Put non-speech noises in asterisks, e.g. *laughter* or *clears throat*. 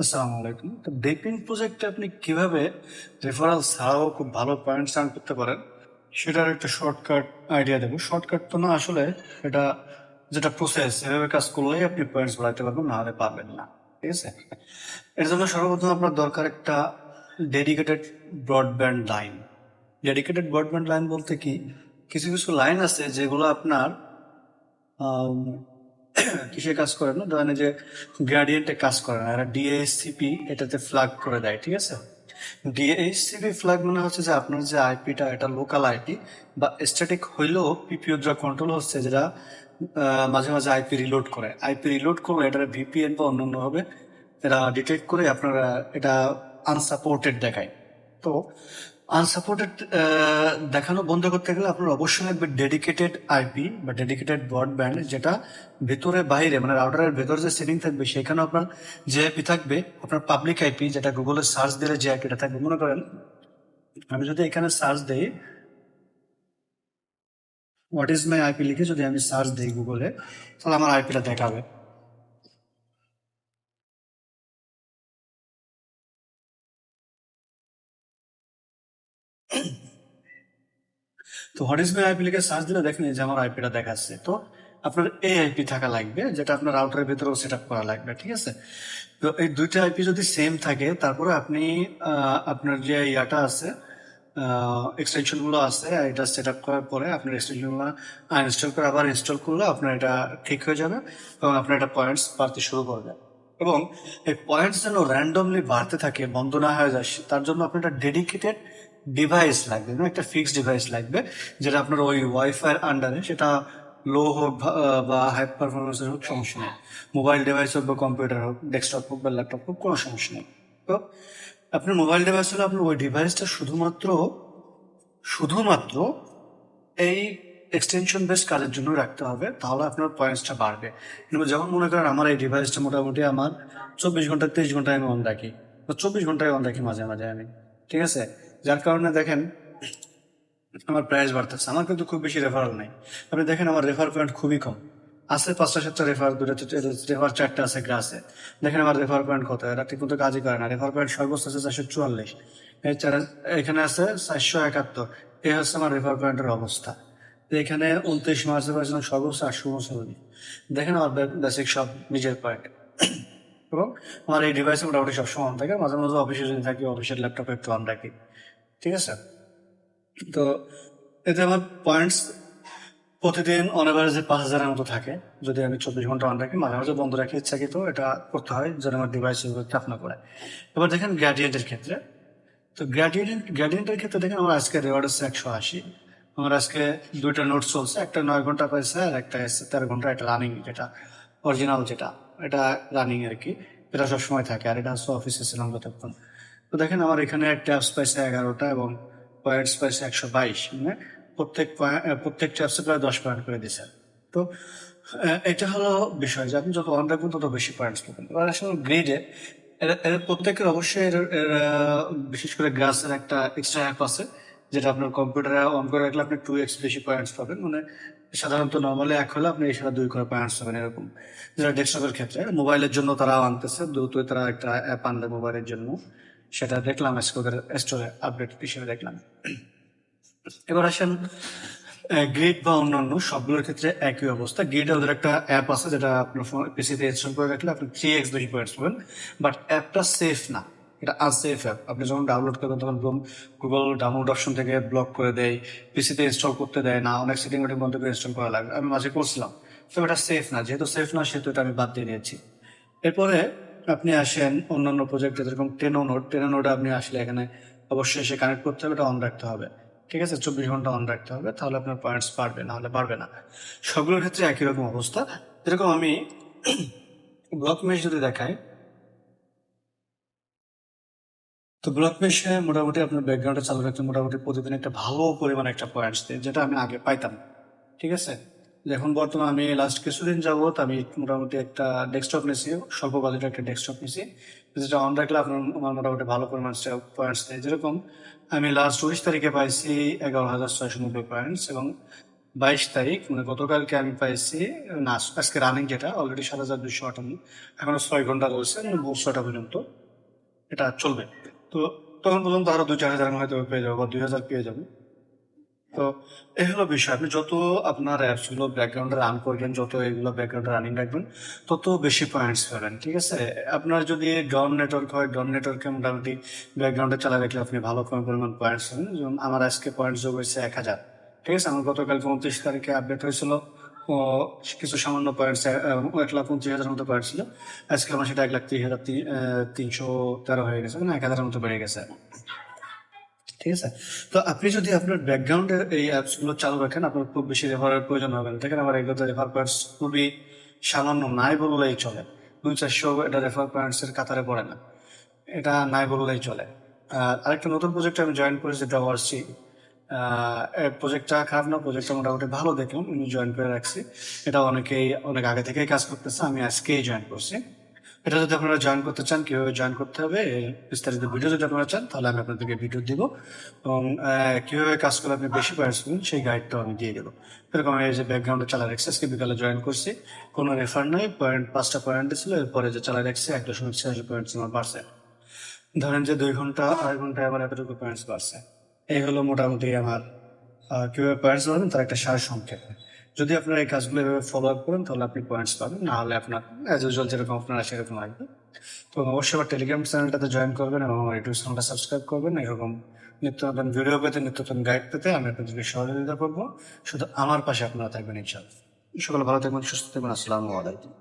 আসসালামু আলাইকুম। তো বেকিং প্রজেক্টে আপনি কীভাবে রেফারেল ছাড়াও খুব ভালো পয়েন্টস আর্ন করতে পারেন, সেটার একটা শর্টকাট আইডিয়া দেবো। শর্টকাট তো না, আসলে এটা যেটা প্রসেস এভাবে কাজ করলেই আপনি পয়েন্টস বাড়াতে পারবেন না হলে পারবেন না। ঠিক আছে? এর জন্য সর্বপ্রথম আপনার দরকার একটা dedicated broadband line dedicated broadband line বলতে কি? কিছু কিছু লাইন আছে যেগুলো আপনার কিসে কাজ করে না? ধরেন যে গ্রেডিয়েন্টে কাজ করে না। এরা ডিএসসিপি এটাতে ফ্ল্যাগ করে দেয়, ঠিক আছে? ডিএসসিপি ফ্ল্যাগ মানে হচ্ছে যে আপনার যে আইপিটা এটা লোকাল আইপি বা স্ট্যাটিক হইলেও পিপিও যা কন্ট্রোল হচ্ছে যেটা মাঝে মাঝে আইপি রিলোড করে। আইপি রিলোড করলে এটা ভিপিএন বা অন্যান্য হবে এরা ডিটেক্ট করে আপনারা এটা আনসাপোর্টেড দেখায়। তো আনসাপোর্টেড দেখানো বন্ধ করতে গেলে আপনার অবশ্যই লাগবে ডেডিকেটেড আইপি বা ডেডিকেটেড ব্রডব্যান্ড যেটা ভেতরে বাইরে মানে রাউটারের ভেতরে যে সেটিং থাকবে সেখানে আপনার যে আইপি থাকবে, আপনার পাবলিক আইপি যেটা গুগলে সার্চ দিলে যে আইপিটা থাকবে, মনে করেন, আমি যদি এখানে সার্চ দিই হোয়াট ইজ মাই আইপি লিখে যদি আমি সার্চ দিই গুগলে তাহলে আমার আইপিটা দেখাবে। তো মাই আইপি লিখে সার্চ দিলে দেখেন যে আমার আইপিটা দেখাচ্ছে। তো আপনার এই আইপি থাকা লাগবে, যেটা আপনার রাউটারের ভিতরেও সেট আপ করা লাগবে, ঠিক আছে? তো এই দুইটা আইপি যদি সেম থাকে, তারপরে আপনি আপনার যে ইয়াটা আছে এক্সটেনশনগুলো আছে, এটা সেট আপ করার পরে আপনার এক্সটেনশনগুলো ইনস্টল করে আবার ইনস্টল করলে আপনার এটা ঠিক হয়ে যাবে এবং আপনার এটা পয়েন্টস বাড়তে শুরু করবে এবং এই পয়েন্টস যেন র্যান্ডমলি বাড়তে থাকে, বন্ধ না হয়ে যায়, তার জন্য আপনার একটা ডেডিকেটেড ডিভাইস লাগবে একটা ফিক্সড ডিভাইস লাগবে, যেটা আপনার ওই ওয়াইফাই আন্ডারে সেটা লো হোক বা হাই পারফরমেন্সের হোক, সমস্যা নেই। মোবাইল ডিভাইস হোক বা কম্পিউটার হোক ডেস্কটপ হোক বা ল্যাপটপ হোক, কোনো সমস্যা নেই। তো আপনার মোবাইল ডিভাইস হলে আপনার ওই ডিভাইসটা শুধুমাত্র শুধুমাত্র এই এক্সটেনশন বেস কাজের জন্য রাখতে হবে, তাহলে আপনার পয়েন্টসটা বাড়বে। কিন্তু যখন মনে করেন আমার এই ডিভাইসটা মোটামুটি আমার চব্বিশ ঘণ্টা, তেইশ ঘন্টায় আমি অন রাখি বা চব্বিশ ঘন্টায় অন রাখি মাঝে মাঝে আমি, ঠিক আছে? যার কারণে দেখেন, আমার প্রাইস বাড়তেছে। আমার কিন্তু খুব বেশি রেফারেল নেই। আপনি দেখেন, আমার রেফার পয়েন্ট খুবই কম। আছে পাঁচটা, সাতটা রেফার দুটো রেফার চারটা আছে গ্রাসে। দেখেন, আমার রেফার পয়েন্ট কত? এরা ঠিক মতো কাজই করে না। রেফার পয়েন্ট সর্বোচ্চ আছে চারশো চুয়াল্লিশ। এখানে আছে চারশো একাত্তর। এই হচ্ছে আমার রেফার পয়েন্টের অবস্থা। এখানে উনত্রিশ মার্চে পাইছিলাম সর্বোচ্চ আটশো উনচল্লিশ। দেখেন, আমার বেসিক সব নিজের পয়েন্ট এবং আমার এই ডিভাইসে মোটামুটি সবসময় অন থাকে। মাঝে মাঝে অফিসে যদি থাকি অফিসের ল্যাপটপে একটু অন রাখি। ঠিক আছে? তো এতে আমার পয়েন্টস প্রতিদিন অন পাঁচ হাজারের মতো থাকে। যদি আমি চব্বিশ ঘণ্টা অন রাখি, মাঝে মাঝে বন্ধ রাখি ইচ্ছাকৃত, এটা করতে হয় যেন আমার ডিভাইস চাপ না করে এবার দেখেন গ্র্যাডিয়েন্টের ক্ষেত্রে। তো গ্র্যাডিয়েন্ট গ্র্যাডিয়েন্টের ক্ষেত্রে দেখেন আমার আজকে রেওয়ার্ড হচ্ছে একশো আশি। আমার আজকে দুইটা নোট চলছে, একটা নয় ঘণ্টা পাইছে আর একটা তেরো ঘণ্টা এটা রানিং যেটা অরিজিনাল যেটা। এটা রানিং আর কি। এটা সবসময় থাকে আর এটা হচ্ছে অফিসে ছিলাম যতক্ষণ তো দেখেন আমার এখানে ট্যাপস পাইছে এগারোটা এবং পয়েন্টস পাইছে একশো বাইশ। মানে প্রত্যেক প্রত্যেক ট্যাপসে প্রায় দশ পয়েন্ট করে দিছে তো এটা হলো বিষয় যে আপনি যত অন রাখবেন তত বেশি পয়েন্টস পাবেন। এবার আসলে গ্রিডে এর প্রত্যেকের অবশ্যই এর, বিশেষ করে গ্রাসের একটা এক্সট্রা অ্যাপ আছে যেটা আপনার কম্পিউটারে অন করে রাখলে আপনি টু এক্স বেশি পয়েন্টস পাবেন। মানে সাধারণত নর্মালি এক হলে আপনি এছাড়া দুই করে পয়েন্টস পাবেন এরকম। যেটা ডেস্কটপের ক্ষেত্রে মোবাইলের জন্য তারাও আনতেছে দ্রুতই তারা একটা অ্যাপ আনবে মোবাইলের জন্য। সেটা দেখলাম স্টোরের স্টোরে আপডেট হিসেবে দেখলাম। এবার আসেন গ্রিড বা অন্যান্য সবগুলোর ক্ষেত্রে একই অবস্থা। গ্রিডে ওদের একটা অ্যাপ আছে যেটা আপনার পিসিতে ইনস্টল করে রাখলে আপনি থ্রি এক্স বেশি পয়েন্টস পাবেন। বাট অ্যাপটা সেফ না। এটা আনসেফ অ্যাপ আপনি যখন ডাউনলোড করবেন, তখন গুগল ডাউনলোড অপশন থেকে ব্লক করে দেয় পিসিতে ইনস্টল করতে দেয় না, অনেক সেটিং ওটিং বন্ধ করে ইনস্টল করা লাগে। আমি মাঝে করছিলাম, তো এটা সেফ না। যেহেতু সেফ না, সেহেতু এটা আমি বাদ দিয়ে দিয়েছি এরপরে আপনি আসেন অন্যান্য প্রজেক্টে যেরকম টেনো নোট টেনো নোট আপনি আসলে এখানে অবশ্যই সে কানেক্ট করতে হবে, এটা অন রাখতে হবে। ঠিক আছে? চব্বিশ ঘণ্টা অন রাখতে হবে, তাহলে আপনার পয়েন্টস বাড়বে, না হলে বাড়বে না। সবগুলোর ক্ষেত্রে একই রকম অবস্থা। যেরকম আমি *clears throat* ব্লক মেশ যদি দেখাই তো ব্লক মেশে মোটামুটি আপনার ব্যাকগ্রাউন্ডে চালু রাখতে মোটামুটি প্রতিদিন একটা ভালো পরিমাণ একটা পয়েন্টস দেয়, যেটা আমি আগে পাইতাম। ঠিক আছে? এখন বর্তমানে আমি লাস্ট কিছুদিন যাবত আমি মোটামুটি একটা ডেস্কটপ নিয়েছি স্বল্প বাজেটের একটা ডেস্কটপ নিয়েছি যেটা অন রাখলে আপনার আমার মোটামুটি ভালো পরিমাণ পয়েন্টস দেয়। যেরকম আমি লাস্ট উনিশ তারিখে পাইছি এগারো হাজার ছয়শো নব্বই পয়েন্টস এবং বাইশ তারিখ মানে গতকালকে আমি পাইছি, না, আজকে রানিং যেটা অলরেডি সাত হাজার দুশো আটান্ন। এখনও ছয় ঘণ্টা রয়েছে মানে ছয়টা পর্যন্ত এটা চলবে। তো তখন পর্যন্ত আরও দুই চার হাজার আমি হয়তো পেয়ে যাব বা দুই হাজার পেয়ে যাব। তো এই হলো বিষয়। আপনি যত আপনার অ্যাপসগুলো ব্যাকগ্রাউন্ডে রান করবেন, যত এগুলো ব্যাকগ্রাউন্ডে রানিং রাখবেন, তত বেশি পয়েন্টস পাবেন, ঠিক আছে? আপনার যদি ডন নেটওয়ার্ক হয় ডন নেটওয়ার্কে মোটামুটি ব্যাকগ্রাউন্ডে চালা রাখলে আপনি ভালো কম পরিমাণ পয়েন্টস পাবেন। যেমন আমার আজকে পয়েন্ট যোগ হয়েছে এক হাজার, ঠিক আছে? আমার গতকাল উনত্রিশ তারিখে আপডেট হয়েছিল। কিছু সামান্য পয়েন্টস এক লাখ উনত্রিশ হাজার মতো পয়েন্ট ছিল। আজকে আমার সেটা এক লাখ তিরিশ হাজার তিন- তিনশো তেরো হয়ে গেছে মানে এক হাজারের মতো বেড়ে গেছে। ঠিক আছে? তো আপনি যদি আপনার ব্যাকগ্রাউন্ডে এই অ্যাপসগুলো চালু রাখেন, আপনার খুব বেশি রেফারের প্রয়োজন হবে না। দেখেন আমার এগুলোতে রেফার পয়েন্টস খুবই সামান্য, নাই বললেই চলে। দুই চারশো এটা রেফার পয়েন্টস এর কাতারে পড়ে না। এটা নাই বললেই চলে। আর আরেকটা নতুন প্রজেক্ট আমি জয়েন করেছি যেটা প্রজেক্টটা খারাপ না প্রজেক্টটা মোটামুটি ভালো দেখলাম, আমি জয়েন করে রাখছি। এটা অনেকেই, অনেক আগে থেকেই কাজ করতেছে, আমি আজকেই জয়েন করছি। এটা যদি আপনারা জয়েন করতে চান, কীভাবে জয়েন করতে হবে বিস্তারিত ভিডিও যদি আপনারা চান, তাহলে আমি আপনাদেরকে ভিডিও দিব। এবং কীভাবে কাজ করলে আপনি বেশি পয়েন্টস পাবেন সেই গাইডটাও আমি দিয়ে দেবো। এরকম আমি যে ব্যাকগ্রাউন্ডে চালা রাখছি, আজকে বিকালে জয়েন করছি। কোনো রেফার নাই পয়েন্ট পাঁচটা পয়েন্ট ছিল, এরপরে যে চালা রাখছি, এক দশমিক ছিয়াশি পয়েন্ট আমার বাড়ছে। ধরেন যে দুই ঘণ্টা, আড়াই ঘন্টায় আমার এতটুকু পয়েন্টস বাড়ছে। এই হলো মোটামুটি আমার কীভাবে পয়েন্টস পাবেন তার একটা সার সংক্ষেপ। যদি আপনারা এই কাজগুলো এভাবে ফলো আপ করেন তাহলে আপনি পয়েন্টস পাবেন, না হলে আপনার অ্যাজ ইউজুয়াল যেরকম আপনারা সেরকম লাগবে তো অবশ্যই আমার টেলিগ্রাম চ্যানেলটাতে জয়েন করবেন এবং আমার ইউটিউব চ্যানেলটা সাবস্ক্রাইব করবেন। এরকম নিত্য নতুন ভিডিও পেতে, নিত্য নতুন গাইড পেতে আমি আপনাদেরকে সহযোগিতা করব। শুধু আমার পাশে আপনারা থাকবেন ইনশাল্লাহ সকলে ভালো থাকবেন, সুস্থ থাকবেন। আসসালামু আলাইকুম।